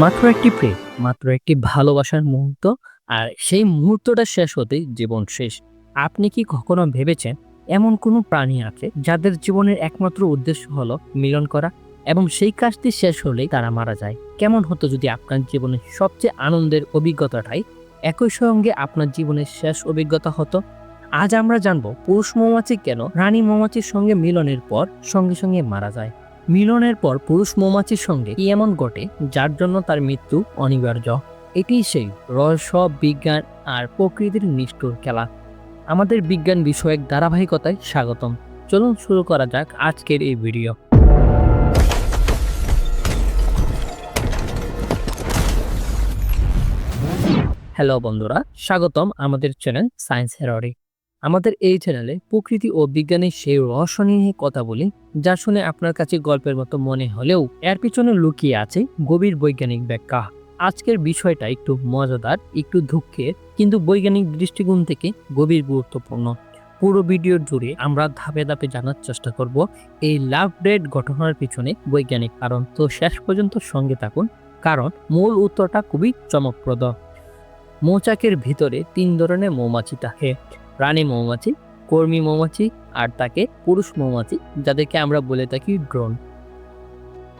মাত্র একটি প্রেম, মাত্র একটি ভালোবাসার মুহূর্ত, আর সেই মুহূর্তটা শেষ হতেই জীবন শেষ। আপনি কি কখনো ভেবেছেন এমন কোনো প্রাণী আছে যাদের জীবনের একমাত্র উদ্দেশ্য হলো মিলন করা এবং সেই কাজটি শেষ হলেই তারা মারা যায়? কেমন হতো যদি আপনার জীবনের সবচেয়ে আনন্দের অভিজ্ঞতাটাই একই সঙ্গে আপনার জীবনের শেষ অভিজ্ঞতা হতো? আজ আমরা জানব পুরুষ মৌমাছি কেন রানী মৌমাছির সঙ্গে মিলনের পর সঙ্গে সঙ্গে মারা যায়। মিলনের পর পুরুষ মৌমাছির সঙ্গে কি এমন ঘটে, যার জন্য তার মৃত্যু অনিবার্য? এটি সেই রহস্য, বিজ্ঞান আর প্রকৃতির নিষ্ঠুর খেলা। আমাদের বিজ্ঞান বিষয়ক ধারাবাহিকতায় স্বাগতম। চলুন শুরু করা যাক আজকের এই ভিডিও। হ্যালো বন্ধুরা, স্বাগতম আমাদের চ্যানেল সায়েন্স হেররি আমাদের এই চ্যানেলে প্রকৃতি ও বিজ্ঞানের সেই রহস্য নিয়ে কথা বলি, যা শুনে আপনার কাছে গল্পের মতো মনে হলেও এর পিছনে লুকিয়ে আছে গভীর বৈজ্ঞানিক ব্যাখ্যা। আজকের বিষয়টা একটু মজাদার, একটু দুঃখের, কিন্তু বৈজ্ঞানিক দৃষ্টিকোণ থেকে গভীর গুরুত্বপূর্ণ। পুরো ভিডিও জুড়ে আমরা ধাপে ধাপে জানার চেষ্টা করব এই লাভ ডেট ঘটনার পিছনে বৈজ্ঞানিক কারণ। তো শেষ পর্যন্ত সঙ্গে থাকুন, কারণ মূল উত্তরটা খুবই চমকপ্রদ। মৌচাকের ভিতরে তিন ধরনের মৌমাছি থাকে রানী মৌমাছি, কর্মী মৌমাছি আর তাকে পুরুষ মৌমাছি, যাদেরকে আমরা বলে থাকি ড্রোন।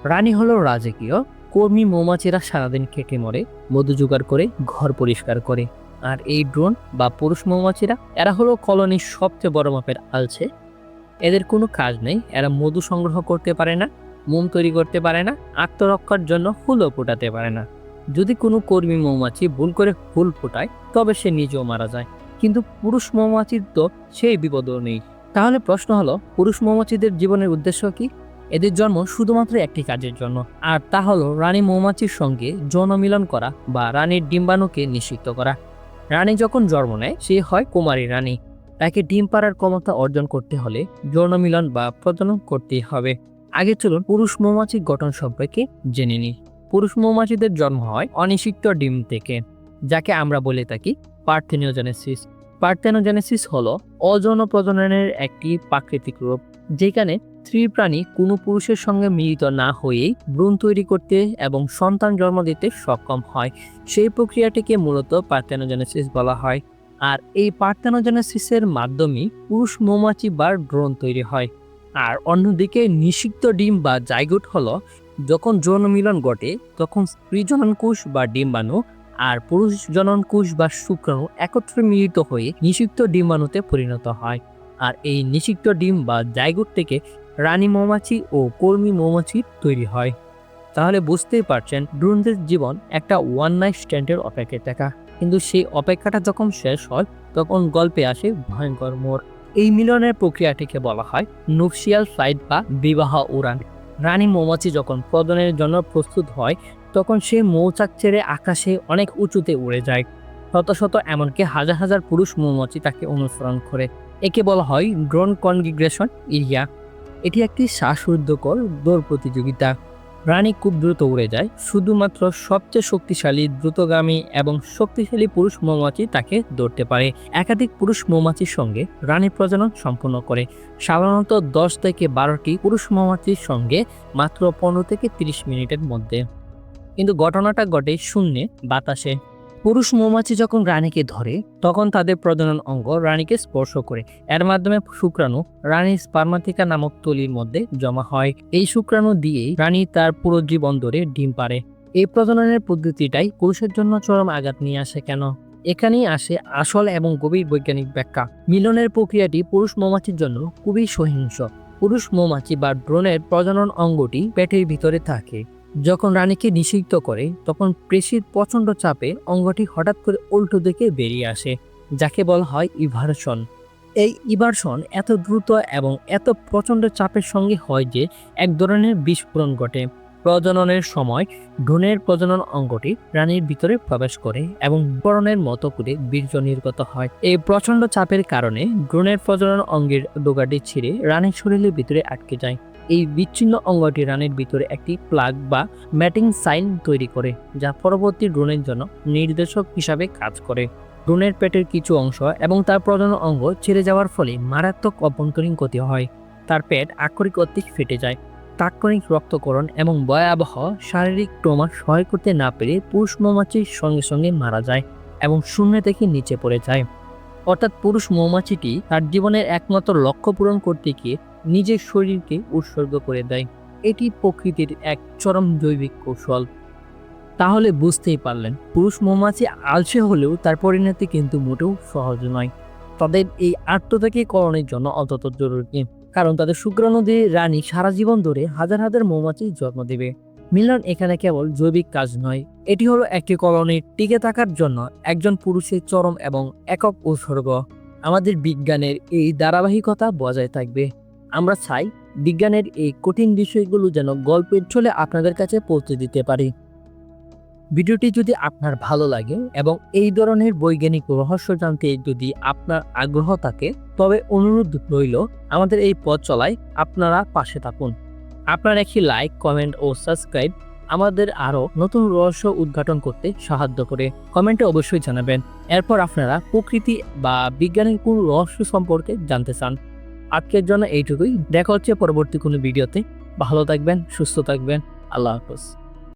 রানী হলো রাজকীয়। কর্মী মৌমাছিরা সারাদিন কেটে মরে, মধু জোগাড় করে, ঘর পরিষ্কার করে। আর এই ড্রোন বা পুরুষ মৌমাছিরা, এরা হলো কলোনির সবচেয়ে বড় মাপের আলছে। এদের কোনো কাজ নেই, এরা মধু সংগ্রহ করতে পারে না, মোম তৈরি করতে পারে না, আত্মরক্ষার জন্য হুলও ফোটাতে পারে না। যদি কোনো কর্মী মৌমাছি ভুল করে হুল ফোটায়, তবে সে নিজেও মারা যায়। কিন্তু পুরুষ মৌমাছির তো সেই বিপদও নেই। তাহলে প্রশ্ন হলো, পুরুষ মৌমাছিদের জীবনের উদ্দেশ্য কি? এদের জন্ম শুধুমাত্র একটি কাজের জন্য, আর তা হলো রানী মৌমাছির সঙ্গে যৌন মিলন করা বা রানীর ডিম্বাণুকে নিষিদ্ধ করা। রানী যখন জন্ম নেয়, সে হয় কুমারী রানী। তাকে ডিম পাড়ার ক্ষমতা অর্জন করতে হলে যৌন মিলন বা প্রজনন করতেই হবে। আগে চলুন পুরুষ মৌমাছির গঠন সম্পর্কে জেনে নিই। পুরুষ মৌমাছিদের জন্ম হয় অনিষিক্ত ডিম থেকে, যাকে আমরা বলে থাকি পার্থেনিওজেনেসিস পার্থেনোজেনেসিস হলো অযৌন প্রজননের একটি প্রাকৃতিক রূপ যেখানে স্ত্রী প্রাণী কোনো পুরুষের সঙ্গে মিলিত না হয়েই ভ্রূণ তৈরি করতে এবং সন্তান জন্ম দিতে সক্ষম হয়। সেই প্রক্রিয়াটিকে মূলত পার্থেনোজেনেসিস বলা হয়। আর এই পার্থেনোজেনেসিসের মাধ্যমে পুরুষ মৌমাছি বা ড্রোন তৈরি হয়। আর অন্যদিকে নিষিক্ত ডিম বা জাইগুট হলো যখন যৌন মিলন ঘটে, তখন স্ত্রী জননকোষ বা ডিম্বাণু আর পুরুষ জননকোষ বা শুক্রাণু একত্রে মিলিত হয়ে নিষিক্ত ডিম্বাণুতে পরিণত হয়। আর এই নিষিক্ত ডিম বা জাইগুট থেকে রানী মৌমাছি ও কর্মী মৌমাছি তৈরি হয়। তাহলে বুঝতেই পারছেন ড্রোনদের জীবন একটা ওয়ান নাইট স্ট্যান্ডের অপেক্ষায় থাকা। কিন্তু সেই অপেক্ষাটা যখন শেষ হয়, তখন গল্পে আসে ভয়ঙ্কর মোড়। এই মিলনের প্রক্রিয়াটিকে বলা হয় নুপশিয়াল ফ্লাইট বা বিবাহ উড়ান। রানী মৌমাছি যখন প্রজনের জন্য প্রস্তুত হয় তখন সে মৌচাক ছেড়ে আকাশে অনেক উঁচুতে উড়ে যায়। শত শত এমনকি হাজার হাজার পুরুষ মৌমাছি তাকে অনুসরণ করে। একে বলা হয় ড্রোন কনগ্রিগ্রেশন এরিয়া এটি একটি শ্বাসরুদ্ধকর দৌড় প্রতিযোগিতা। রানী খুব দ্রুত উড়ে যায়। শুধুমাত্র সবচেয়ে শক্তিশালী, দ্রুতগামী এবং শক্তিশালী পুরুষ মৌমাছি তাকে ধরতে পারে। একাধিক পুরুষ মৌমাছির সঙ্গে রানী প্রজনন সম্পন্ন করে। সাধারণত দশ থেকে বারোটি পুরুষ মৌমাছির সঙ্গে মাত্র পনেরো থেকে তিরিশ মিনিটের মধ্যে। কিন্তু ঘটনাটা ঘটে শূন্যে, বাতাসে। পুরুষ মৌমাছি যখন রানীকে ধরে, তখন তাদের প্রজনন অঙ্গ রানীকে স্পর্শ করে। এর মাধ্যমে শুক্রাণু রানীর স্পার্মাথিকা নামক তলির মধ্যে জমা হয়। এই শুক্রাণু দিয়েই রানী তার পুরো জীবন ধরে ডিম পারে এই প্রজননের পদ্ধতিটাই পুরুষের জন্য চরম আঘাত নিয়ে আসে কেন? এখানেই আসে আসল এবং গভীর বৈজ্ঞানিক ব্যাখ্যা। মিলনের প্রক্রিয়াটি পুরুষ মৌমাছির জন্য খুবই সহিংস। পুরুষ মৌমাছি বা ড্রোনের প্রজনন অঙ্গটি পেটের ভিতরে থাকে। যখন রানীকে নিষিদ্ধ করে, তখন পেশির প্রচণ্ড চাপে অঙ্গটি হঠাৎ করে উল্টো দিকে বেরিয়ে আসে, যাকে বলা হয় ইভারশন এই ইভারশন এত দ্রুত এবং এত প্রচণ্ড চাপের সঙ্গে হয় যে, এক ধরনের বিস্ফোরণ ঘটে। প্রজননের সময় ড্রোনের প্রজনন অঙ্গটি রানীর ভিতরে প্রবেশ করে এবং বরণের মতো করে বীর্য নির্গত হয়। এই প্রচণ্ড চাপের কারণে ড্রোনের প্রজনন অঙ্গের ডোগাটি ছিঁড়ে রানীর শরীরের ভিতরে আটকে যায়। এই বিচ্ছিন্ন অঙ্গটি রানের ভিতরে একটি প্লাগ বা ম্যাটিং সাইন তৈরি করে, যা পরবর্তী ড্রোনের জন্য নির্দেশক হিসাবে কাজ করে। ড্রোনের পেটের কিছু অংশ এবং তার প্রজনন অঙ্গ ছেড়ে যাওয়ার ফলে মারাত্মক অভ্যন্তরীণ ক্ষতি হয়। তার পেট আক্ষরিক অর্থে ফেটে যায়। তাৎক্ষণিক রক্তকরণ এবং ভয়াবহ শারীরিক ট্রমা সহায় করতে না পেরে পুরুষ মৌমাছির সঙ্গে সঙ্গে মারা যায় এবং শূন্য থেকে নিচে পড়ে যায়। অর্থাৎ পুরুষ মৌমাছিটি তার জীবনের একমাত্র লক্ষ্য পূরণ করতে গিয়ে নিজের শরীরকে উৎসর্গ করে দেয়। এটি প্রকৃতির এক চরম জৈবিক কৌশল। তাহলে বুঝতেই পারলেন, পুরুষ মৌমাছি আলসে হলেও তার পরিণতি কিন্তু মোটেও সহজ নয়। তাদের এই আত্মত্যাগী করণের জন্য অত্যন্ত জরুরি, কারণ তাদের শুক্রাণু দিয়ে রানী সারা জীবন ধরে হাজার হাজার মৌমাছি জন্ম দেবে। মিলন এখানে কেবল জৈবিক কাজ নয়, এটি হলো একটি কলোনির টিকে থাকার জন্য একজন পুরুষের চরম এবং একক উৎসর্গ। আমাদের বিজ্ঞানের এই ধারাবাহিকতা বজায় থাকবে। আমরা চাই বিজ্ঞানের এই কঠিন বিষয়গুলো যেন গল্পের চলে আপনাদের কাছে পৌঁছে দিতে পারি। ভিডিওটি যদি আপনার ভালো লাগে এবং এই ধরনের বৈজ্ঞানিক রহস্য জানতে যদি আপনার আগ্রহ থাকে, তবে অনুরোধ রইল আমাদের এই পথ চলায় আপনারা পাশে থাকুন। আপনার একটি লাইক, কমেন্ট ও সাবস্ক্রাইব আমাদের আরও নতুন রহস্য উদ্ঘাটন করতে সাহায্য করে কমেন্টে অবশ্যই জানাবেন। এরপর আপনারা প্রকৃতি বা বিজ্ঞানের কোন রহস্য সম্পর্কে জানতে চান আজকের জন্য এইটুকুই। দেখা হচ্ছে পরবর্তী কোনো ভিডিওতে। ভালো থাকবেন সুস্থ থাকবেন। আল্লাহ হাফেজ।